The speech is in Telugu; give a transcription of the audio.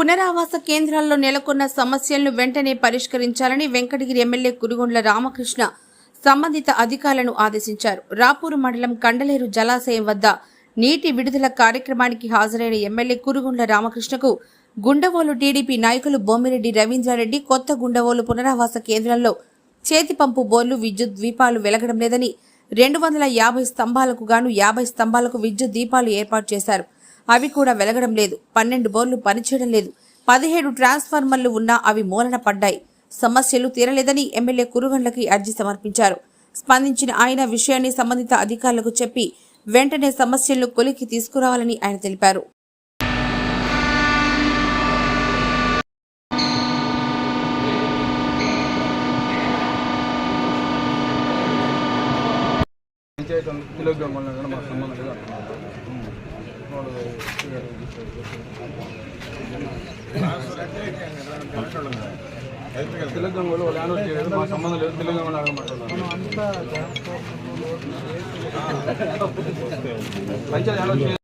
పునరావాస కేంద్రాల్లో నెలకొన్న సమస్యలను వెంటనే పరిష్కరించాలని వెంకటగిరి ఎమ్మెల్యే కురుగొండ్ల రామకృష్ణ సంబంధిత అధికారులను ఆదేశించారు. రాపూరు మండలం కండలేరు జలాశయం వద్ద నీటి విడుదల కార్యక్రమానికి హాజరైన ఎమ్మెల్యే కురుగొండ్ల రామకృష్ణకు గుండవోలు టీడీపీ నాయకులు బొమ్మిరెడ్డి రవీంద్రారెడ్డి కొత్త గుండవోలు పునరావాస కేంద్రంలో చేతి పంపు బోర్లు విద్యుత్ దీపాలు వెలగడం లేదని రెండు వందల యాభై స్తంభాలకు గాను యాభై స్తంభాలకు విద్యుత్ దీపాలు ఏర్పాటు చేశారు. అవి కూడా వెలగడం లేదు. పన్నెండు బోర్లు పనిచేయడం లేదు. పదిహేడు ట్రాన్స్ఫార్మర్లు ఉన్నా అవి మూలన పడ్డాయి. సమస్యలు తీరలేదని ఎమ్మెల్యే కురుగండ్లకి అర్జీ సమర్పించారు. స్పందించిన ఆయన విషయాన్ని సంబంధిత అధికారులకు చెప్పి వెంటనే సమస్యలను కొలికి తీసుకురావాలని ఆయన తెలిపారు. పంచాయతీ కిలోగ్రామ్ వల్ల సంబంధం లేదు అంటున్నారు. వాడు కిలోగ్రామ్ వాళ్ళు వాళ్ళు యాన్యువల్ చేయలేదు మాకు సంబంధం లేదు కిలోగ్రామ్ వాళ్ళు ఆగమంటున్నారు పంచాయతీ యాన్యువల్ చేయలేదు